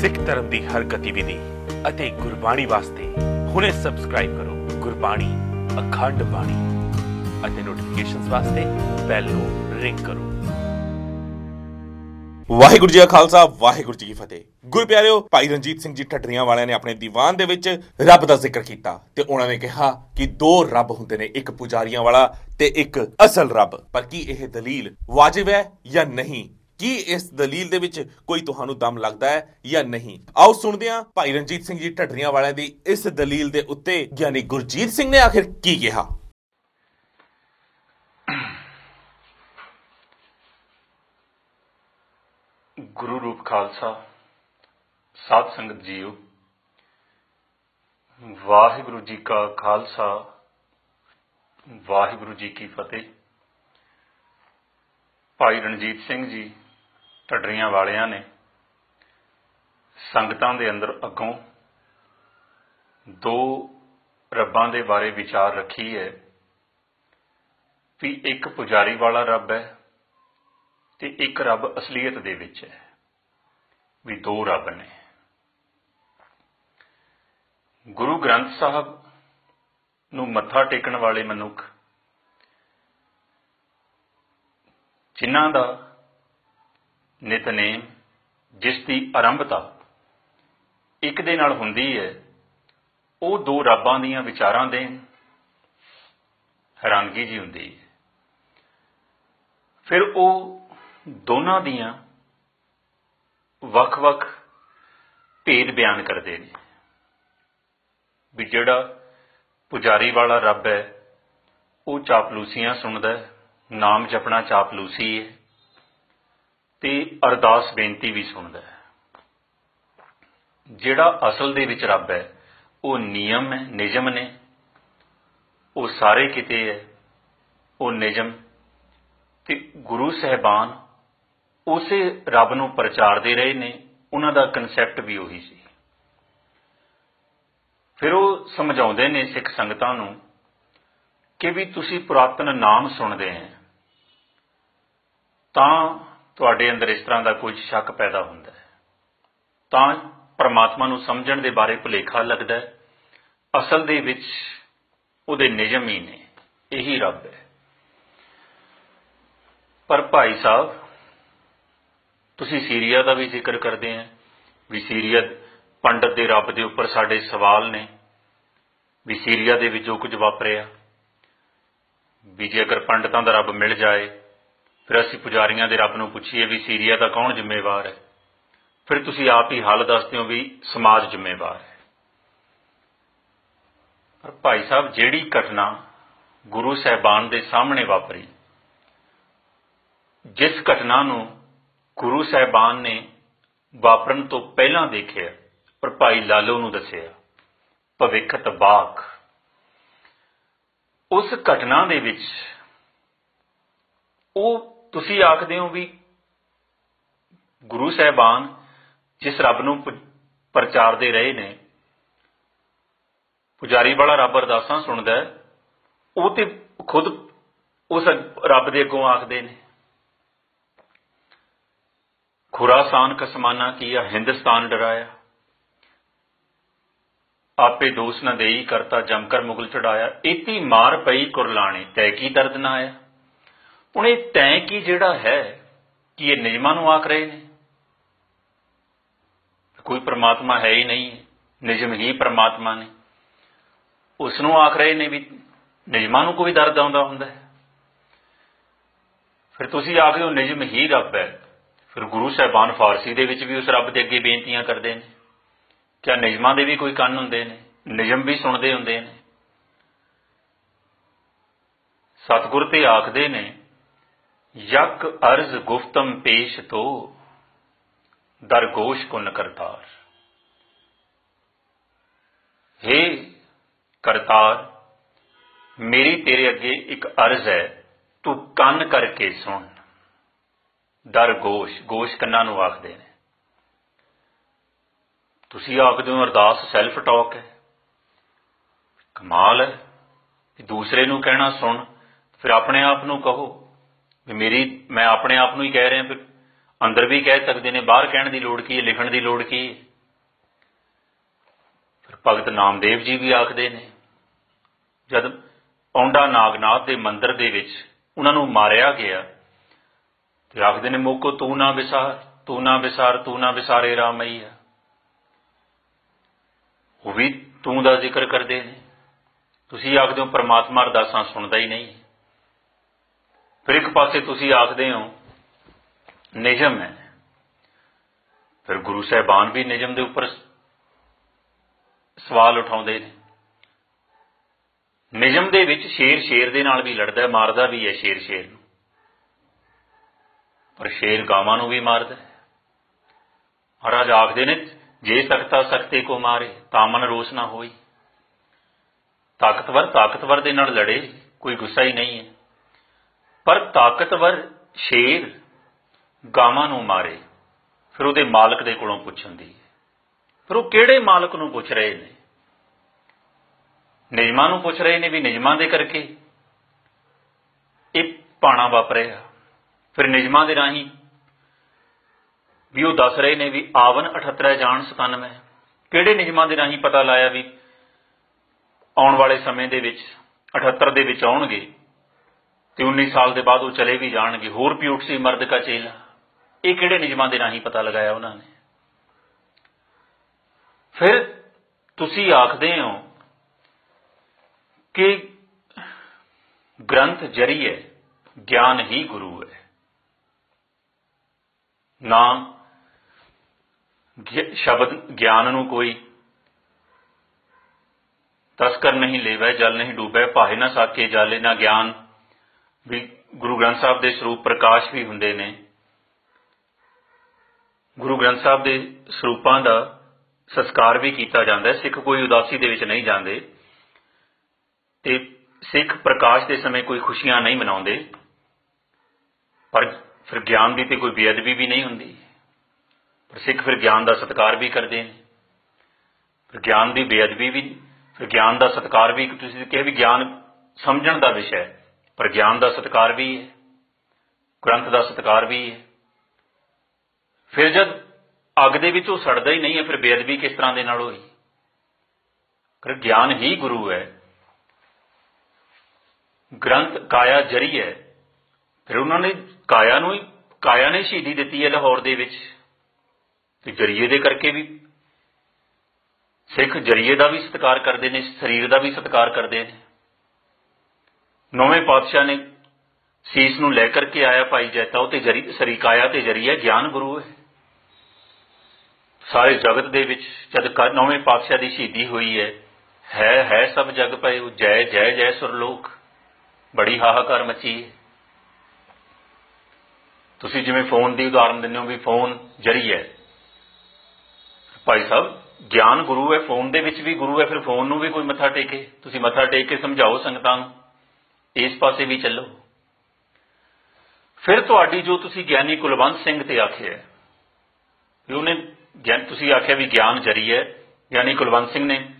ਸਿੱਖ ਧਰਮ ਦੀ ਹਰ ਗਤੀਵਿਧੀ ਅਤੇ ਗੁਰਬਾਣੀ ਵਾਸਤੇ ਹੁਣੇ ਸਬਸਕ੍ਰਾਈਬ ਕਰੋ ਗੁਰਬਾਣੀ ਅਖੰਡ ਬਾਣੀ ਅਤੇ ਨੋਟੀਫਿਕੇਸ਼ਨਸ ਵਾਸਤੇ ਬੈਲ ਨੂੰ ਰਿੰਗ ਕਰੋ। ਵਾਹਿਗੁਰੂ ਜੀ ਕਾ ਖਾਲਸਾ, ਵਾਹਿਗੁਰੂ ਜੀ ਕੀ ਫਤਿਹ। ਗੁਰੂ ਪਿਆਰਿਓ, ਭਾਈ ਰਣਜੀਤ ਸਿੰਘ ਜੀ ਢੱਡਰੀਆਂ ਵਾਲਿਆਂ ਨੇ ਆਪਣੇ ਦੀਵਾਨ ਦੇ ਵਿੱਚ ਰੱਬ ਦਾ ਜ਼ਿਕਰ ਕੀਤਾ ਤੇ ਉਹਨਾਂ ਨੇ ਕਿਹਾ ਕਿ ਦੋ ਰੱਬ ਹੁੰਦੇ ਨੇ, ਇੱਕ ਪੁਜਾਰੀਆਂ ਵਾਲਾ ਤੇ ਇੱਕ ਅਸਲ ਰੱਬ। ਪਰ ਕੀ ਇਹ ਦਲੀਲ ਵਾਜਿਬ ਹੈ ਜਾਂ ਨਹੀਂ? ਕੀ ਇਸ ਦਲੀਲ ਦੇ ਵਿੱਚ ਕੋਈ ਤੁਹਾਨੂੰ ਦਮ ਲੱਗਦਾ ਹੈ ਜਾਂ ਨਹੀਂ? ਆਓ ਸੁਣਦੇ ਹਾਂ ਭਾਈ ਰਣਜੀਤ ਸਿੰਘ ਜੀ ਢੱਡਰੀਆਂ ਵਾਲਿਆਂ ਦੀ ਇਸ ਦਲੀਲ ਦੇ ਉੱਤੇ ਗਿਆਨੀ ਗੁਰਜੀਤ ਸਿੰਘ ਨੇ ਆਖਿਰ ਕੀ ਕਿਹਾ? ਗੁਰੂ ਰੂਪ ਖਾਲਸਾ, ਸਾਧ ਸੰਗਤ ਜੀਓ, ਵਾਹਿਗੁਰੂ ਜੀ ਕਾ ਖਾਲਸਾ, ਵਾਹਿਗੁਰੂ ਜੀ ਕੀ ਫਤਿਹ। ਭਾਈ ਰਣਜੀਤ ਸਿੰਘ ਜੀ ਢੱਡਰੀਆਂ ਵਾਲਿਆਂ ਨੇ ਸੰਗਤਾਂ ਦੇ ਅੰਦਰ ਅੱਗੋਂ ਦੋ ਰੱਬਾਂ ਦੇ ਬਾਰੇ ਵਿਚਾਰ ਰੱਖੀ ਹੈ ਵੀ ਇੱਕ ਪੁਜਾਰੀ ਵਾਲਾ ਰੱਬ ਹੈ ਤੇ ਇੱਕ ਰੱਬ ਅਸਲੀਅਤ ਦੇ ਵਿੱਚ ਹੈ, ਵੀ ਦੋ ਰੱਬ ਨੇ। ਗੁਰੂ ਗ੍ਰੰਥ ਸਾਹਿਬ ਨੂੰ ਮੱਥਾ ਟੇਕਣ ਵਾਲੇ ਮਨੁੱਖ ਜਿਨ੍ਹਾਂ ਦਾ ਨਿਤਨੇਮ ਜਿਸ ਦੀ ਆਰੰਭਤਾ ਇੱਕ ਦੇ ਨਾਲ ਹੁੰਦੀ ਹੈ, ਉਹ ਦੋ ਰੱਬਾਂ ਦੀਆਂ ਵਿਚਾਰਾਂ ਦੇ ਹੈਰਾਨਗੀ ਜੀ ਹੁੰਦੀ ਹੈ। ਫਿਰ ਉਹ ਦੋਨਾਂ ਦੀਆਂ ਵੱਖ-ਵੱਖ ਭੇਦ ਬਿਆਨ ਕਰਦੇ ਨੇ ਵੀ ਜਿਹੜਾ ਪੁਜਾਰੀ ਵਾਲਾ ਰੱਬ ਹੈ, ਉਹ ਚਾਪਲੂਸੀਆਂ ਸੁਣਦਾ ਹੈ, ਨਾਮ ਜਪਣਾ ਚਾਪਲੂਸੀ ਹੈ। ਤੇ ਅਰਦਾਸ ਬੇਨਤੀ ਵੀ ਸੁਣਦਾ ਹੈ। ਜਿਹੜਾ ਅਸਲ ਦੇ ਵਿੱਚ ਰੱਬ ਹੈ, ਉਹ ਨਿਯਮ ਹੈ, ਨਿਯਮ ਨੇ। ਉਹ ਸਾਰੇ ਕਿਤੇ ਹੈ, ਉਹ ਨਿਯਮ। ਤੇ ਗੁਰੂ ਸਹਿਬਾਨ ਉਸੇ ਰੱਬ ਨੂੰ ਪ੍ਰਚਾਰਦੇ ਰਹੇ ਨੇ, ਉਹਨਾਂ ਦਾ ਕਨਸੈਪਟ ਵੀ ਉਹੀ ਸੀ। ਫਿਰ ਉਹ ਸਮਝਾਉਂਦੇ ਨੇ ਸਿੱਖ ਸੰਗਤਾਂ ਨੂੰ ਕਿ ਵੀ ਤੁਸੀਂ ਪੁਰਾਤਨ ਨਾਮ ਸੁਣਦੇ ਆ ਤਾਂ ਤੁਹਾਡੇ ਅੰਦਰ ਇਸ ਤਰ੍ਹਾਂ ਦਾ ਕੋਈ ਸ਼ੱਕ ਪੈਦਾ ਹੁੰਦਾ ਹੈ। ਤਾਂ ਪਰਮਾਤਮਾ ਨੂੰ ਸਮਝਣ ਦੇ ਬਾਰੇ ਭੁਲੇਖਾ ਲੱਗਦਾ ਹੈ। ਅਸਲ ਦੇ ਵਿੱਚ ਉਹਦੇ ਨਿਯਮ ਹੀ ਨੇ, ਇਹੀ ਰੱਬ ਹੈ। ਪਰ ਭਾਈ ਸਾਹਿਬ, ਤੁਸੀਂ ਸੀਰੀਆ ਦਾ ਵੀ ਜ਼ਿਕਰ ਕਰਦੇ ਆ ਵੀ ਸੀਰੀਆ ਪੰਡਤ ਦੇ ਰੱਬ ਦੇ ਉੱਪਰ ਸਾਡੇ ਸਵਾਲ ਨੇ, ਵੀ ਸੀਰੀਆ ਦੇ ਵਿੱਚ ਜੋ ਕੁਝ ਵਾਪਰਿਆ, ਵੀ ਜੇ ਅਗਰ ਪੰਡਤਾਂ ਦਾ ਰੱਬ ਮਿਲ ਜਾਏ ਫਿਰ ਅਸੀਂ ਪੁਜਾਰੀਆਂ ਦੇ ਰੱਬ ਨੂੰ ਪੁੱਛੀਏ ਵੀ ਸੀਰੀਆ ਦਾ ਕੌਣ ਜ਼ਿੰਮੇਵਾਰ ਹੈ? ਫਿਰ ਤੁਸੀਂ ਆਪ ਹੀ ਹਾਲ ਦੱਸਦੇ ਹੋ ਵੀ ਸਮਾਜ ਜ਼ਿੰਮੇਵਾਰ ਹੈ। ਪਰ ਭਾਈ ਸਾਹਿਬ, ਜਿਹੜੀ ਘਟਨਾ ਗੁਰੂ ਸਾਹਿਬਾਨ ਦੇ ਸਾਹਮਣੇ ਵਾਪਰੀ, ਜਿਸ ਘਟਨਾ ਨੂੰ ਗੁਰੂ ਸਾਹਿਬਾਨ ਨੇ ਵਾਪਰਨ ਤੋਂ ਪਹਿਲਾਂ ਦੇਖਿਆ, ਪਰ ਭਾਈ ਲਾਲੋ ਨੂੰ ਦੱਸਿਆ, ਭਵਿੱਖਤ ਬਾਖ ਉਸ ਘਟਨਾ ਦੇ ਵਿੱਚ ਉਹ ਤੁਸੀਂ ਆਖਦੇ ਹੋ ਵੀ ਗੁਰੂ ਸਾਹਿਬਾਨ ਜਿਸ ਰੱਬ ਨੂੰ ਪ੍ਰਚਾਰਦੇ ਰਹੇ ਨੇ, ਪੁਜਾਰੀ ਵਾਲਾ ਰੱਬ ਅਰਦਾਸਾਂ ਸੁਣਦਾ ਉਹ ਤੇ ਖੁਦ ਉਸ ਰੱਬ ਦੇ ਅੱਗੋਂ ਆਖਦੇ ਨੇ। ਖੁਰਾਸਾਨ ਕਸਮਾਨਾ ਕੀਆ, ਹਿੰਦੁਸਤਾਨ ਡਰਾਇਆ। ਆਪੇ ਦੋਸ ਨਾ ਦੇਈ ਕਰਤਾ, ਜਮਕਰ ਮੁਗਲ ਚੜਾਇਆ। ਇਤੀ ਮਾਰ ਪਈ ਕੁਰਲਾਣੇ, ਤੈ ਕੀ ਦਰਦ ਨਾ ਆਇਆ? ਹੁਣ ਇਹ ਤੈ ਕੀ ਜਿਹੜਾ ਹੈ, ਕਿ ਇਹ ਨਿਯਮਾਂ ਨੂੰ ਆਖ ਰਹੇ ਨੇ? ਕੋਈ ਪ੍ਰਮਾਤਮਾ ਹੈ ਹੀ ਨਹੀਂ, ਨਿਯਮ ਹੀ ਪ੍ਰਮਾਤਮਾ ਨੇ। ਉਸ ਨੂੰ ਆਖ ਰਹੇ ਨੇ ਵੀ ਨਿਯਮਾਂ ਨੂੰ ਕੋਈ ਦਰਦ ਆਉਂਦਾ ਹੁੰਦਾ ਹੈ। ਫਿਰ ਤੁਸੀਂ ਆਖਦੇ ਹੋ ਨਿਯਮ ਹੀ ਰੱਬ ਹੈ। ਫਿਰ ਗੁਰੂ ਸਾਹਿਬਾਨ ਫਾਰਸੀ ਦੇ ਵਿੱਚ ਵੀ ਉਸ ਰੱਬ ਦੇ ਅੱਗੇ ਬੇਨਤੀਆਂ ਕਰਦੇ ਨੇ। ਕਿਆ ਨਿਯਮਾਂ ਦੇ ਵੀ ਕੋਈ ਕੰਨ ਹੁੰਦੇ ਨੇ? ਨਿਯਮ ਵੀ ਸੁਣਦੇ ਹੁੰਦੇ ਨੇ। ਸਤਿਗੁਰ ਤੇ ਆਖਦੇ ਨੇ ਯਕ ਅਰਜ਼ ਗੁਫਤਮ ਪੇਸ਼ ਤੋ ਦਰਗੋਸ਼ ਕੁਨ ਕਰਤਾਰ। हे ਕਰਤਾਰ, ਮੇਰੀ ਤੇਰੇ ਅੱਗੇ ਇੱਕ ਅਰਜ਼ ਹੈ, ਤੂੰ ਕੰਨ ਕਰਕੇ ਸੁਣ। ਦਰਗੋਸ਼ ਗੋਸ਼ ਕੰਨਾਂ ਨੂੰ ਆਖਦੇ ਨੇ। ਤੁਸੀਂ ਆਖਦੇ ਹੋ ਅਰਦਾਸ ਸੈਲਫ ਟਾਕ ਹੈ। ਕਮਾਲ ਹੈ। ਦੂਸਰੇ ਨੂੰ ਕਹਿਣਾ ਸੁਣ, ਫਿਰ ਆਪਣੇ ਆਪ ਨੂੰ ਕਹੋ। ਵੀ ਮੇਰੀ, ਮੈਂ ਆਪਣੇ ਆਪ ਨੂੰ ਹੀ ਕਹਿ ਰਿਹਾ ਫਿਰ ਅੰਦਰ ਵੀ ਕਹਿ ਸਕਦੇ ਨੇ, ਬਾਹਰ ਕਹਿਣ ਦੀ ਲੋੜ ਕੀ ਹੈ, ਲਿਖਣ ਦੀ ਲੋੜ ਕੀ ਹੈ? ਫਿਰ ਭਗਤ ਨਾਮਦੇਵ ਜੀ ਵੀ ਆਖਦੇ ਨੇ, ਜਦ ਔਂਡਾ ਨਾਗਨਾਥ ਦੇ ਮੰਦਿਰ ਦੇ ਵਿੱਚ ਉਹਨਾਂ ਨੂੰ ਮਾਰਿਆ ਗਿਆ, ਤੇ ਆਖਦੇ ਨੇ, ਮੋਕੋ ਤੂੰ ਨਾ ਵਿਸਾਰ, ਤੂੰ ਨਾ ਵਿਸਾਰ, ਤੂੰ ਨਾ ਵਿਸਾਰੇ ਰਾਮਈਆ। ਉਹ ਵੀ ਤੂੰ ਦਾ ਜ਼ਿਕਰ ਕਰਦੇ ਨੇ। ਤੁਸੀਂ ਆਖਦੇ ਹੋ, ਪਰਮਾਤਮਾ ਅਰਦਾਸਾਂ ਸੁਣਦਾ ਹੀ ਨਹੀਂ। ਫਿਰ ਇੱਕ ਪਾਸੇ ਤੁਸੀਂ ਆਖਦੇ ਹੋ, ਨਿਯਮ ਹੈ। ਫਿਰ ਗੁਰੂ ਸਾਹਿਬਾਨ ਵੀ ਨਿਯਮ ਦੇ ਉੱਪਰ ਸਵਾਲ ਉਠਾਉਂਦੇ ਨੇ। ਨਿਯਮ ਦੇ ਵਿੱਚ ਸ਼ੇਰ ਸ਼ੇਰ ਦੇ ਨਾਲ ਵੀ ਲੜਦਾ ਮਾਰਦਾ ਵੀ ਹੈ ਸ਼ੇਰ ਸ਼ੇਰ ਨੂੰ। ਪਰ ਸ਼ੇਰ ਗਾਵਾਂ ਨੂੰ ਵੀ ਮਾਰਦਾ ਮਹਾਰਾਜ ਆਖਦੇ ਨੇ, ਜੇ ਸਕਤਾ ਸਕਤੇ ਕੋ ਮਾਰੇ ਤਾਂ ਮਨ ਰੋਸ ਨਾ ਹੋਈ। ਤਾਕਤਵਰ ਤਾਕਤਵਰ ਦੇ ਨਾਲ ਲੜੇ, ਕੋਈ ਗੁੱਸਾ ਹੀ ਨਹੀਂ ਹੈ। ਪਰ ਤਾਕਤਵਰ ਸ਼ੇਰ ਗਾਵਾਂ ਨੂੰ ਮਾਰੇ। ਫਿਰ ਉਹਦੇ ਮਾਲਕ ਦੇ ਕੋਲੋਂ ਪੁੱਛਣ ਦੀ। ਫਿਰ ਉਹ ਕਿਹੜੇ ਮਾਲਕ ਨੂੰ ਪੁੱਛ ਰਹੇ ਨੇ? ਨਿਯਮਾਂ ਨੂੰ ਪੁੱਛ ਰਹੇ ਨੇ ਵੀ ਨਿਯਮਾਂ ਦੇ ਕਰਕੇ ਇਹ ਪਾਣਾ ਵਾਪਰਿਆ। ਫਿਰ ਨਿਯਮਾਂ ਦੇ ਰਾਹੀਂ ਵੀ ਉਹ ਦੱਸ ਰਹੇ ਨੇ ਵੀ ਆਵਨ 78 ਜਾਣ 97 ਕਿਹੜੇ ਨਿਯਮਾਂ ਦੇ ਰਾਹੀਂ ਪਤਾ ਲਾਇਆ ਵੀ ਆਉਣ ਵਾਲੇ ਸਮੇਂ ਦੇ ਵਿੱਚ 78 ਦੇ ਵਿੱਚ ਆਉਣਗੇ? ਤੇ 19 ਸਾਲ ਦੇ ਬਾਅਦ ਉਹ ਚਲੇ ਵੀ ਜਾਣਗੇ। ਹੋਰ ਪਿਊਟ ਸੀ, ਮਰਦ ਕਾ ਚੇਲਾ। ਇਹ ਕਿਹੜੇ ਨਿਯਮਾਂ ਦੇ ਰਾਹੀਂ ਪਤਾ ਲਗਾਇਆ ਉਹਨਾਂ ਨੇ? ਫਿਰ ਤੁਸੀਂ ਆਖਦੇ ਹੋ ਕਿ ਗ੍ਰੰਥ ਜਰੀ ਹੈ ਗਿਆਨ ਹੀ ਗੁਰੂ ਹੈ। ਨਾ ਸ਼ਬਦ ਗਿਆਨ ਨੂੰ ਕੋਈ ਤਸਕਰ ਨਹੀਂ ਲੇਵੈ, ਜਲ ਨਹੀਂ ਡੂਬੈ, ਭਾਏ ਨਾ ਸਾਕੇ ਜਾਲੇ, ਨਾ ਗਿਆਨ ਵੀ ਗੁਰੂ ਗ੍ਰੰਥ ਸਾਹਿਬ ਦੇ ਸਰੂਪ ਪ੍ਰਕਾਸ਼ ਵੀ ਹੁੰਦੇ ਨੇ। ਗੁਰੂ ਗ੍ਰੰਥ ਸਾਹਿਬ ਦੇ ਸਰੂਪਾਂ ਦਾ ਸੰਸਕਾਰ ਵੀ ਕੀਤਾ ਜਾਂਦਾ ਹੈ। ਸਿੱਖ ਕੋਈ ਉਦਾਸੀ ਦੇ ਵਿੱਚ ਨਹੀਂ ਜਾਂਦੇ ਤੇ ਸਿੱਖ ਪ੍ਰਕਾਸ਼ ਦੇ ਸਮੇਂ ਕੋਈ ਖੁਸ਼ੀਆਂ ਨਹੀਂ ਮਨਾਉਂਦੇ। ਪਰ ਫਿਰ ਗਿਆਨ ਦੀ ਤੇ ਕੋਈ ਬੇਅਦਬੀ ਵੀ ਨਹੀਂ ਹੁੰਦੀ। ਪਰ ਸਿੱਖ ਫਿਰ ਗਿਆਨ ਦਾ ਸਤਿਕਾਰ ਵੀ ਕਰਦੇ ਨੇ। ਫਿਰ ਗਿਆਨ ਦੀ ਬੇਅਦਬੀ ਵੀ, ਫਿਰ ਗਿਆਨ ਦਾ ਸਤਿਕਾਰ ਵੀ ਤੁਸੀਂ ਕਿਹਾ ਵੀ ਗਿਆਨ ਸਮਝਣ ਦਾ ਵਿਸ਼ਾ ਹੈ। ਪਰ ਗਿਆਨ ਦਾ ਸਤਿਕਾਰ ਵੀ ਹੈ, ਗ੍ਰੰਥ ਦਾ ਸਤਿਕਾਰ ਵੀ ਹੈ। ਫਿਰ ਜਦ ਅੱਗ ਦੇ ਵਿੱਚ ਉਹ ਸੜਦਾ ਹੀ ਨਹੀਂ ਹੈ, ਫਿਰ ਬੇਅਦਬੀ ਕਿਸ ਤਰ੍ਹਾਂ ਦੇ ਨਾਲ ਹੋਈ? ਕਰ ਗਿਆਨ ਹੀ ਗੁਰੂ ਹੈ, ਗ੍ਰੰਥ ਕਾਇਆ ਜਰੀ ਹੈ, ਫਿਰ ਉਹਨਾਂ ਨੇ ਕਾਇਆ ਨੂੰ ਹੀ ਕਾਇਆ ਨੇ ਸ਼ਹੀਦੀ ਦਿੱਤੀ ਹੈ ਲਾਹੌਰ ਦੇ ਵਿੱਚ। ਤੇ ਜਰੀਏ ਦੇ ਕਰਕੇ ਵੀ ਸਿੱਖ ਜਰੀਏ ਦਾ ਵੀ ਸਤਿਕਾਰ ਕਰਦੇ ਨੇ, ਸਰੀਰ ਦਾ ਵੀ ਸਤਿਕਾਰ ਕਰਦੇ ਨੇ। ਨੌਵੇਂ ਪਾਤਸ਼ਾਹ ਨੇ ਸੀਸ ਨੂੰ ਲੈ ਕਰਕੇ ਆਇਆ ਭਾਈ ਜੈਤਾ ਉਹ ਤੇ ਜਰੀ, ਸਰੀਕਾਇਆ ਤੇ ਜਰੀਆ, ਗਿਆਨ ਗੁਰੂ ਹੈ। ਸਾਰੇ ਜਗਤ ਦੇ ਵਿੱਚ ਜਦ ਨੌਵੇਂ ਪਾਤਸ਼ਾਹ ਦੀ ਸ਼ਹੀਦੀ ਹੋਈ ਹੈ ਹੈ ਹੈ ਸਭ ਜਗ ਪਏ ਜੈ ਜੈ ਜੈ ਸੁਰਲੋਕ, ਬੜੀ ਹਾਹਾਕਾਰ ਮਚੀ ਹੈ। ਤੁਸੀਂ ਜਿਵੇਂ ਫੋਨ ਦੀ ਉਦਾਹਰਨ ਦਿੰਦੇ ਹੋ ਵੀ ਫੋਨ ਜਰੀ ਹੈ। ਭਾਈ ਸਾਹਿਬ, ਗਿਆਨ ਗੁਰੂ ਹੈ, ਫੋਨ ਦੇ ਵਿੱਚ ਵੀ ਗੁਰੂ ਹੈ, ਫਿਰ ਫੋਨ ਨੂੰ ਵੀ ਕੋਈ ਮੱਥਾ ਟੇਕੇ। ਤੁਸੀਂ ਮੱਥਾ ਟੇਕ ਕੇ ਸਮਝਾਓ ਸੰਗਤਾਂ ਨੂੰ। ਇਸ ਪਾਸੇ ਵੀ ਚੱਲੋ। ਫਿਰ ਤੁਹਾਡੀ ਜੋ ਤੁਸੀਂ ਗਿਆਨੀ ਕੁਲਵੰਤ ਸਿੰਘ ਤੇ ਆਖਿਆ ਵੀ ਉਹਨੇ ਗਿਆਨ, ਤੁਸੀਂ ਆਖਿਆ ਵੀ ਗਿਆਨ ਜਰੀ ਹੈ, ਗਿਆਨੀ ਕੁਲਵੰਤ ਸਿੰਘ ਨੇ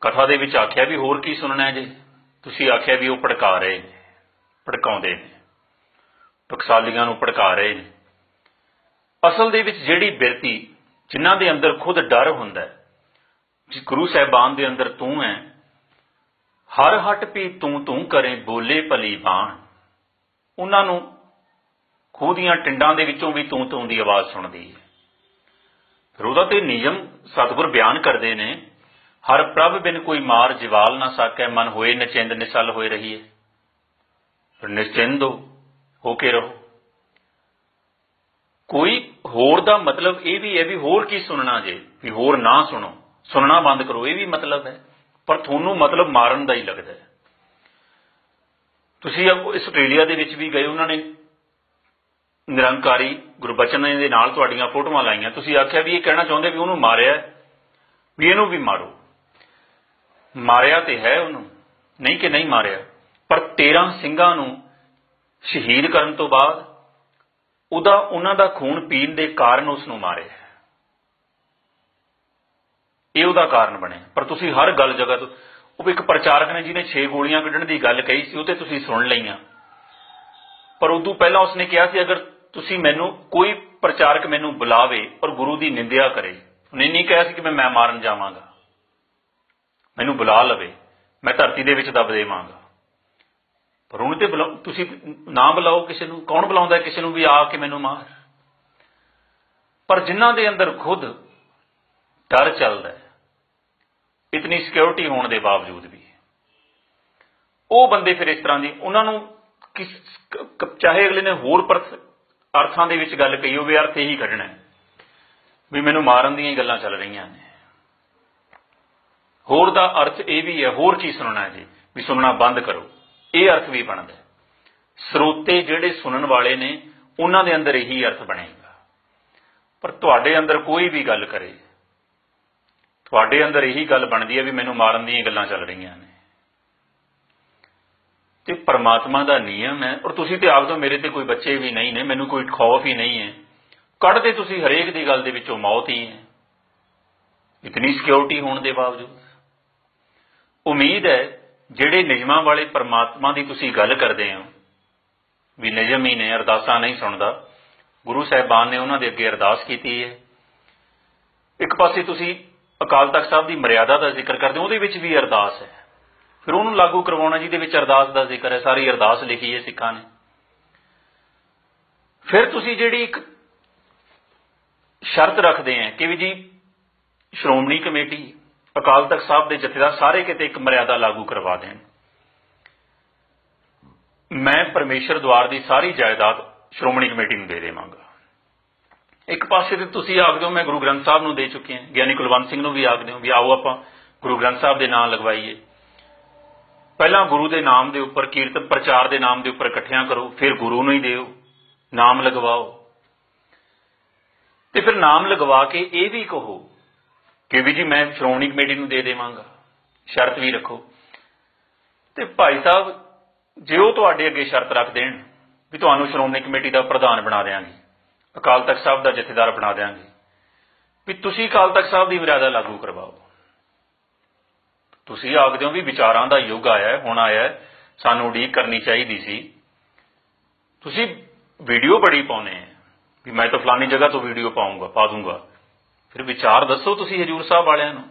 ਕਥਾ ਦੇ ਵਿੱਚ ਆਖਿਆ ਵੀ ਹੋਰ ਕੀ ਸੁਣਨਾ ਹੈ ਜੇ? ਤੁਸੀਂ ਆਖਿਆ ਵੀ ਉਹ ਭੜਕਾ ਰਹੇ ਨੇ, ਭੜਕਾਉਂਦੇ ਨੇ, ਟਕਸਾਲੀਆਂ ਨੂੰ ਭੜਕਾ ਰਹੇ ਨੇ। ਅਸਲ ਦੇ ਵਿੱਚ ਜਿਹੜੀ ਬਿਰਤੀ ਜਿਨ੍ਹਾਂ ਦੇ ਅੰਦਰ ਖੁਦ ਡਰ ਹੁੰਦਾ ਹੈ ਜਿਸ ਗੁਰੂ ਸਾਹਿਬਾਨ ਦੇ ਅੰਦਰ ਤੂੰ ਹੈ ਹਰ ਹਟ ਪੀ ਤੂੰ ਤੂੰ ਕਰੇ ਬੋਲੇ ਭਲੀ ਬਾਣ। ਉਹਨਾਂ ਨੂੰ ਖੂਹ ਦੀਆਂ ਟਿੰਡਾਂ ਦੇ ਵਿੱਚੋਂ ਵੀ ਤੂੰ ਤੂੰ ਦੀ ਆਵਾਜ਼ ਸੁਣਦੀ ਹੈ। ਫਿਰ ਉਹਦਾ ਤੇ ਨਿਯਮ ਸਤਿਗੁਰ ਬਿਆਨ ਕਰਦੇ ਨੇ, ਹਰ ਪ੍ਰਭ ਬਿਨ ਕੋਈ ਮਾਰ ਜਿਵਾਲ ਨਾ ਸਕੈ, ਮਨ ਹੋਏ ਨਚਿੰਦ ਨਿਸਲ ਹੋਏ ਰਹੀਏ। ਫਿਰ ਨਿਸ਼ਚਿੰਦ ਹੋ ਕੇ ਰਹੋ। ਕੋਈ ਹੋਰ ਦਾ ਮਤਲਬ ਇਹ ਵੀ ਹੈ ਵੀ ਹੋਰ ਕੀ ਸੁਣਨਾ ਜੇ, ਵੀ ਹੋਰ ਨਾ ਸੁਣੋ। ਸੁਣਨਾ ਬੰਦ ਕਰੋ, ਇਹ ਵੀ ਮਤਲਬ ਹੈ। ਪਰ ਤੁਹਾਨੂੰ ਮਤਲਬ ਮਾਰਨ ਦਾ ਹੀ ਲੱਗਦਾ ਹੈ। ਤੁਸੀਂ ਆਸਟ੍ਰੇਲੀਆ ਦੇ ਵਿੱਚ ਵੀ ਗਏ, ਉਹਨਾਂ ਨੇ ਨਿਰੰਕਾਰੀ ਗੁਰਬਚਨ ਦੇ ਨਾਲ ਤੁਹਾਡੀਆਂ ਫੋਟੋਆਂ ਲਾਈਆਂ। ਤੁਸੀਂ ਆਖਿਆ ਵੀ ਇਹ ਕਹਿਣਾ ਚਾਹੁੰਦੇ ਵੀ ਉਹਨੂੰ ਮਾਰਿਆ ਵੀ ਇਹਨੂੰ ਵੀ ਮਾਰੋ। ਮਾਰਿਆ ਤੇ ਹੈ ਉਹਨੂੰ, ਨਹੀਂ ਕਿ ਨਹੀਂ ਮਾਰਿਆ। ਪਰ 13 ਸਿੰਘਾਂ ਨੂੰ ਸ਼ਹੀਦ ਕਰਨ ਤੋਂ ਬਾਅਦ ਉਹਦਾ, ਉਹਨਾਂ ਦਾ ਖੂਨ ਪੀਣ ਦੇ ਕਾਰਨ ਉਸ ਨੂੰ ਮਾਰਿਆ ਇਹ ਉਹਦਾ ਕਾਰਨ ਬਣਿਆ। ਪਰ ਤੁਸੀਂ ਹਰ ਗੱਲ ਜਗ੍ਹਾ ਤੋਂ ਉਹ ਇੱਕ ਪ੍ਰਚਾਰਕ ਨੇ ਜਿਹਨੇ 6 ਗੋਲੀਆਂ ਕੱਢਣ ਦੀ ਗੱਲ ਕਹੀ ਸੀ, ਉਹ ਤੇ ਤੁਸੀਂ ਸੁਣ ਲਈਆਂ। ਪਰ ਉਦੋਂ ਪਹਿਲਾਂ ਉਸਨੇ ਕਿਹਾ ਸੀ, ਅਗਰ ਤੁਸੀਂ ਮੈਨੂੰ ਕੋਈ ਪ੍ਰਚਾਰਕ ਮੈਨੂੰ ਬੁਲਾਵੇ ਔਰ ਗੁਰੂ ਦੀ ਨਿੰਦਿਆ ਕਰੇ, ਉਹਨੇ ਨਹੀਂ ਕਿਹਾ ਸੀ ਕਿ ਮੈਂ ਮੈਂ ਮਾਰਨ ਜਾਵਾਂਗਾ। ਮੈਨੂੰ ਬੁਲਾ ਲਵੇ, ਮੈਂ ਧਰਤੀ ਦੇ ਵਿੱਚ ਦੱਬ ਦੇਵਾਂਗਾ। ਪਰ ਉਹਨੂੰ ਤੇ ਬੁਲਾ- ਤੁਸੀਂ ਨਾ ਬੁਲਾਓ ਕਿਸੇ ਨੂੰ। ਕੌਣ ਬੁਲਾਉਂਦਾ ਕਿਸੇ ਨੂੰ ਵੀ ਆ ਕੇ ਮੈਨੂੰ ਮਾਰ? ਪਰ ਜਿਨ੍ਹਾਂ ਦੇ ਅੰਦਰ ਖੁਦ ਡਰ ਚੱਲਦਾ ਹੈ ਇਤਨੀ ਸਿਕਿਉਰਿਟੀ ਹੋਣ ਦੇ ਬਾਵਜੂਦ ਵੀ। ਉਹ ਬੰਦੇ ਫਿਰ ਇਸ ਤਰ੍ਹਾਂ ਦੀ, ਉਹਨਾਂ ਨੂੰ ਕਿਸ ਚਾਹੇ ਅਗਲੇ ਨੇ ਹੋਰ ਅਰਥਾਂ ਦੇ ਵਿੱਚ ਗੱਲ ਕਹੀ ਹੋਵੇ, ਅਰਥ ਇਹੀ ਕੱਢਣਾ ਵੀ ਮੈਨੂੰ ਮਾਰਨ ਦੀਆਂ ਗੱਲਾਂ ਚੱਲ ਰਹੀਆਂ ਨੇ। ਹੋਰ ਦਾ ਅਰਥ ਇਹ ਵੀ ਹੈ, ਹੋਰ ਕੀ ਸੁਣਨਾ ਜੀ, ਵੀ ਸੁਣਨਾ ਬੰਦ ਕਰੋ। ਇਹ ਅਰਥ ਵੀ ਬਣਦਾ ਸਰੋਤੇ ਜਿਹੜੇ ਸੁਣਨ ਵਾਲੇ ਨੇ, ਉਹਨਾਂ ਦੇ ਅੰਦਰ ਇਹੀ ਅਰਥ ਬਣੇਗਾ। ਪਰ ਤੁਹਾਡੇ ਅੰਦਰ ਕੋਈ ਵੀ ਗੱਲ ਕਰੇ ਤੁਹਾਡੇ ਅੰਦਰ ਇਹੀ ਗੱਲ ਬਣਦੀ ਹੈ ਵੀ ਮੈਨੂੰ ਮਾਰਨ ਦੀਆਂ ਗੱਲਾਂ ਚੱਲ ਰਹੀਆਂ ਨੇ। ਤੇ ਪਰਮਾਤਮਾ ਦਾ ਨਿਯਮ ਹੈ ਔਰ ਤੁਸੀਂ ਤੇ ਆਪ ਤੋਂ ਮੇਰੇ ਤੇ ਕੋਈ ਬੱਚੇ ਵੀ ਨਹੀਂ ਨੇ, ਮੈਨੂੰ ਕੋਈ ਖੌਫ ਹੀ ਨਹੀਂ ਹੈ। ਕੱਢਦੇ ਤੁਸੀਂ ਹਰੇਕ ਦੀ ਗੱਲ ਦੇ ਵਿੱਚੋਂ ਮੌਤ ਹੀ ਹੈ। ਇਤਨੀ ਸਿਕਿਉਰਿਟੀ ਹੋਣ ਦੇ ਬਾਵਜੂਦ। ਉਮੀਦ ਹੈ ਜਿਹੜੇ ਨਿਯਮਾਂ ਵਾਲੇ ਪਰਮਾਤਮਾ ਦੀ ਤੁਸੀਂ ਗੱਲ ਕਰਦੇ ਹੋ, ਵੀ ਨਿਯਮ ਹੀ ਨੇ, ਅਰਦਾਸਾਂ ਨਹੀਂ ਸੁਣਦਾ। ਗੁਰੂ ਸਾਹਿਬਾਨ ਨੇ ਉਹਨਾਂ ਦੇ ਅੱਗੇ ਅਰਦਾਸ ਕੀਤੀ ਹੈ। ਇੱਕ ਪਾਸੇ ਤੁਸੀਂ ਅਕਾਲ ਤਖਤ ਸਾਹਿਬ ਦੀ ਮਰਿਆਦਾ ਦਾ ਜ਼ਿਕਰ ਕਰਦੇ ਹੋ, ਉਹਦੇ ਵਿੱਚ ਵੀ ਅਰਦਾਸ ਹੈ। ਫਿਰ ਉਹਨੂੰ ਲਾਗੂ ਕਰਵਾਉਣਾ ਜਿਹਦੇ ਵਿੱਚ ਅਰਦਾਸ ਦਾ ਜ਼ਿਕਰ ਹੈ, ਸਾਰੀ ਅਰਦਾਸ ਲਿਖੀ ਹੈ ਸਿੱਖਾਂ ਨੇ। ਫਿਰ ਤੁਸੀਂ ਜਿਹੜੀ ਇੱਕ ਸ਼ਰਤ ਰੱਖਦੇ ਆ ਕਿ ਵੀ ਜੀ, ਸ਼੍ਰੋਮਣੀ ਕਮੇਟੀ, ਅਕਾਲ ਤਖਤ ਸਾਹਿਬ ਦੇ ਜਥੇਦਾਰ ਸਾਰੇ ਕਿਤੇ ਇੱਕ ਮਰਿਆਦਾ ਲਾਗੂ ਕਰਵਾ ਦੇਣ। ਮੈਂ ਪਰਮੇਸ਼ਰ ਦਵਾਰ ਦੀ ਸਾਰੀ ਜਾਇਦਾਦ ਸ਼੍ਰੋਮਣੀ ਕਮੇਟੀ ਨੂੰ ਦੇ ਦੇਵਾਂਗਾ। ਇੱਕ ਪਾਸੇ ਤੇ ਤੁਸੀਂ ਆਖਦੇ ਹੋ ਮੈਂ ਗੁਰੂ ਗ੍ਰੰਥ ਸਾਹਿਬ ਨੂੰ ਦੇ ਚੁੱਕੇ ਹਾਂ, ਗਿਆਨੀ ਕੁਲਵੰਤ ਸਿੰਘ ਨੂੰ ਵੀ ਆਖਦੇ ਹੋ ਵੀ ਆਓ ਆਪਾਂ ਗੁਰੂ ਗ੍ਰੰਥ ਸਾਹਿਬ ਦੇ ਨਾਂ ਲਗਵਾਈਏ। ਪਹਿਲਾਂ ਗੁਰੂ ਦੇ ਨਾਮ ਦੇ ਉੱਪਰ ਕੀਰਤਨ ਪ੍ਰਚਾਰ ਦੇ ਨਾਮ ਦੇ ਉੱਪਰ ਇਕੱਠਿਆਂ ਕਰੋ, ਫਿਰ ਗੁਰੂ ਨੂੰ ਹੀ ਦਿਓ, ਨਾਮ ਲਗਵਾਓ। ਤੇ ਫਿਰ ਨਾਮ ਲਗਵਾ ਕੇ ਇਹ ਵੀ ਕਹੋ ਕਿ ਵੀ ਜੀ ਮੈਂ ਸ਼੍ਰੋਮਣੀ ਕਮੇਟੀ ਨੂੰ ਦੇ ਦੇਵਾਂਗਾ, ਸ਼ਰਤ ਵੀ ਰੱਖੋ। ਤੇ ਭਾਈ ਸਾਹਿਬ, ਜੇ ਉਹ ਤੁਹਾਡੇ ਅੱਗੇ ਸ਼ਰਤ ਰੱਖ ਦੇਣ, ਵੀ ਤੁਹਾਨੂੰ ਸ਼੍ਰੋਮਣੀ ਕਮੇਟੀ ਦਾ ਪ੍ਰਧਾਨ ਬਣਾ ਦੇਵਾਂਗੇ ਅਕਾਲ ਤਖਤ ਸਾਹਿਬ ਦਾ ਜਥੇਦਾਰ ਬਣਾ ਦੇਵਾਂਗੇ ਵੀ ਤੁਸੀਂ ਅਕਾਲ ਤਖਤ ਸਾਹਿਬ ਦੀ ਮਰਿਆਦਾ ਲਾਗੂ ਕਰਵਾਓ। ਤੁਸੀਂ ਆਖਦੇ ਹੋ ਵੀ ਵਿਚਾਰਾਂ ਦਾ ਯੁੱਗ ਆਇਆ ਹੈ, ਹੁਣ ਆਇਆ ਹੈ, ਸਾਨੂੰ ਉਡੀਕ ਕਰਨੀ ਚਾਹੀਦੀ ਸੀ। ਤੁਸੀਂ ਵੀਡੀਓ ਬੜੀ ਪਾਉਨੇ ਹੈ। ਵੀ ਮੈਂ ਤਾਂ ਫਲਾਨੀ ਜਗ੍ਹਾ ਤੋਂ ਵੀਡੀਓ ਪਾਉਂਗਾ, ਪਾ ਦੂੰਗਾ। ਫਿਰ ਵਿਚਾਰ ਦੱਸੋ ਤੁਸੀਂ ਹਜੂਰ ਸਾਹਿਬ ਵਾਲਿਆਂ ਨੂੰ।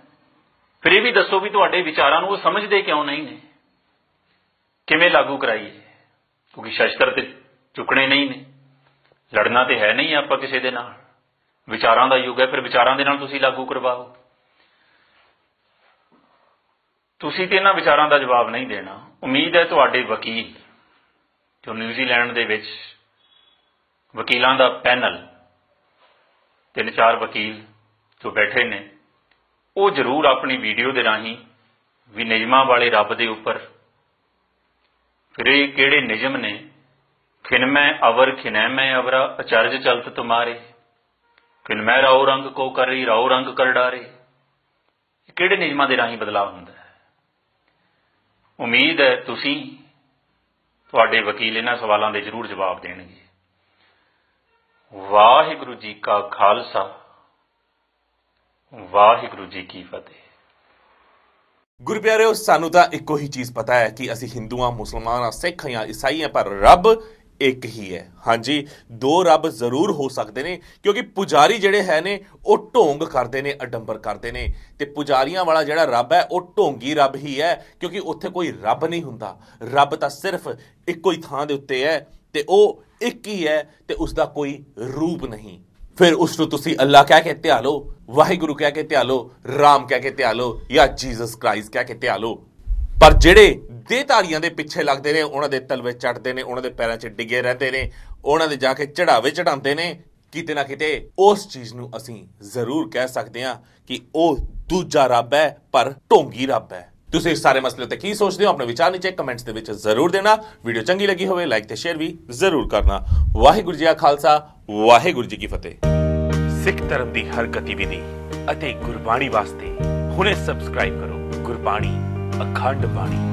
ਫਿਰ ਇਹ ਵੀ ਦੱਸੋ ਵੀ ਤੁਹਾਡੇ ਵਿਚਾਰਾਂ ਨੂੰ ਉਹ ਸਮਝਦੇ ਕਿਉਂ ਨਹੀਂ ਨੇ? ਕਿਵੇਂ ਲਾਗੂ ਕਰਾਈਏ? ਕਿਉਂਕਿ ਸ਼ਸਤਰ ਤੇ ਚੁੱਕਣੇ ਨਹੀਂ ਨੇ। ਲੜਨਾ ਤੇ ਹੈ ਨਹੀਂ ਆਪਾਂ ਕਿਸੇ ਦੇ ਨਾਲ। ਵਿਚਾਰਾਂ ਦਾ ਯੁੱਗ ਹੈ, ਫਿਰ ਵਿਚਾਰਾਂ ਦੇ ਨਾਲ ਤੁਸੀਂ ਲਾਗੂ ਕਰਵਾਓ। ਤੁਸੀਂ ਤੇ ਇਹਨਾਂ ਵਿਚਾਰਾਂ ਦਾ ਜਵਾਬ ਨਹੀਂ ਦੇਣਾ। ਉਮੀਦ ਹੈ ਤੁਹਾਡੇ ਵਕੀਲ, ਜੋ ਨਿਊਜ਼ੀਲੈਂਡ ਦੇ ਵਿੱਚ ਵਕੀਲਾਂ ਦਾ ਪੈਨਲ, ਤਿੰਨ ਚਾਰ ਵਕੀਲ ਜੋ ਬੈਠੇ ਨੇ, ਉਹ ਜ਼ਰੂਰ ਆਪਣੀ ਵੀਡੀਓ ਦੇ ਰਾਹੀਂ ਵੀ ਨਿਯਮਾਂ ਵਾਲੇ ਰੱਬ ਦੇ ਉੱਪਰ ਫਿਰ ਇਹ ਕਿਹੜੇ ਨਿਯਮ ਨੇ ਖਿਨਮੈ ਅਵਰ ਖਿਨੈਮੈ ਅਵਰਾ, ਅਚਰਜ ਚਲਤ ਤੁਮਾਰੇ। ਖਿਨਮੈ ਰਾਉ ਰੰਗ ਕੋ ਕਰੀ, ਰਾਉ ਰੰਗ ਕਰ ਡਾਰੇ। ਕਿਹੜੇ ਨਿਯਮਾਂ ਦੇ ਰਾਹੀਂ ਬਦਲਾਅ ਹੁੰਦਾ ਹੈ? ਉਮੀਦ ਹੈ ਤੁਸੀਂ ਤੁਹਾਡੇ ਵਕੀਲ ਇਹਨਾਂ ਸਵਾਲਾਂ ਦੇ ਜ਼ਰੂਰ ਜਵਾਬ ਦੇਣਗੇ। ਵਾਹਿਗੁਰੂ ਜੀ ਕਾ ਖਾਲਸਾ, ਵਾਹਿਗੁਰੂ ਜੀ ਕੀ ਫਤਿਹ। ਗੁਰਪਿਆਰਿਓ ਸਾਨੂੰ ਤਾਂ ਇੱਕੋ ਹੀ ਚੀਜ਼ ਪਤਾ ਹੈ ਕਿ ਅਸੀਂ ਹਿੰਦੂਆਂ, ਮੁਸਲਮਾਨਾਂ, ਸਿੱਖ ਜਾਂ ਈਸਾਈ ਹਾਂ ਪਰ ਰੱਬ ਇੱਕ ਹੀ ਹੈ। ਹਾਂਜੀ, ਦੋ ਰੱਬ ਜ਼ਰੂਰ ਹੋ ਸਕਦੇ ਨੇ, ਕਿਉਂਕਿ ਪੁਜਾਰੀ ਜਿਹੜੇ ਹੈ ਨੇ, ਉਹ ਢੋਂਗ ਕਰਦੇ ਨੇ, ਅਡੰਬਰ ਕਰਦੇ ਨੇ। ਤੇ ਪੁਜਾਰੀਆਂ ਵਾਲਾ ਜਿਹੜਾ ਰੱਬ ਹੈ, ਉਹ ਢੋਂਗੀ ਰੱਬ ਹੀ ਹੈ, ਕਿਉਂਕਿ ਉੱਥੇ ਕੋਈ ਰੱਬ ਨਹੀਂ ਹੁੰਦਾ। ਰੱਬ ਤਾਂ ਸਿਰਫ ਇੱਕੋ ਹੀ ਥਾਂ ਦੇ ਉੱਤੇ ਹੈ ਤੇ ਉਹ ਇੱਕ ਹੀ ਹੈ ਤੇ ਉਸ ਦਾ ਕੋਈ ਰੂਪ ਨਹੀਂ। ਫਿਰ ਉਸ ਨੂੰ ਤੁਸੀਂ ਅੱਲਾ ਕਹਿ ਕੇ ਧਿਆ ਲਓ, ਵਾਹਿਗੁਰੂ ਕਹਿ ਕੇ ਧਿਆ ਲਓ, ਰਾਮ ਕਹਿ ਕੇ ਧਿਆ ਲਓ, ਜਾਂ ਜੀਸਸ ਕ੍ਰਾਈਸਟ ਕਹਿ ਕੇ ਧਿਆ ਲਓ। ਪਰ ਜਿਹੜੇ ਦੇਹਧਾਰੀਆਂ ਦੇ ਪਿੱਛੇ ਲੱਗਦੇ ਨੇ, ਉਹਨਾਂ ਦੇ ਤਲਵੇ ਚੜਦੇ ਨੇ, ਉਹਨਾਂ ਦੇ ਪੈਰਾਂ 'ਚ ਡਿੱਗੇ ਰਹਿੰਦੇ ਨੇ, ਉਹਨਾਂ ਦੇ ਜਾ ਕੇ ਚੜਾਵੇ ਚੜਾਉਂਦੇ ਨੇ। ਕਿਤੇ ਨਾ ਕਿਤੇ ਉਸ ਚੀਜ਼ ਨੂੰ ਅਸੀਂ ਜ਼ਰੂਰ ਕਹਿ ਸਕਦੇ ਹਾਂ ਕਿ ਉਹ ਦੂਜਾ ਰੱਬ ਹੈ, ਪਰ ਢੋਂਗੀ ਰੱਬ ਹੈ। ਤੁਸੀਂ ਇਸ ਸਾਰੇ ਮਸਲੇ ਤੇ ਕੀ ਸੋਚਦੇ ਹੋ, ਆਪਣੇ ਵਿਚਾਰ ਨੀਚੇ ਕਮੈਂਟਸ ਦੇ ਵਿੱਚ ਜ਼ਰੂਰ ਦੇਣਾ। ਵੀਡੀਓ ਚੰਗੀ ਲੱਗੀ ਹੋਵੇ, ਲਾਈਕ ਤੇ ਸ਼ੇਅਰ ਵੀ ਜ਼ਰੂਰ ਕਰਨਾ। ਵਾਹਿਗੁਰੂ ਜੀ ਕਾ ਖਾਲਸਾ, ਵਾਹਿਗੁਰੂ ਜੀ ਕੀ ਫਤਿਹ। ਸਿੱਖ ਧਰਮ ਦੀ ਹਰ ਗਤੀਵਿਧੀ ਅਤੇ ਗੁਰਬਾਣੀ ਵਾਸਤੇ ਹੁਣੇ ਸਬਸਕ੍ਰਾਈਬ ਕਰੋ ਗੁਰਬਾਣੀ, ਅਖੰਡ ਬਾਣੀ।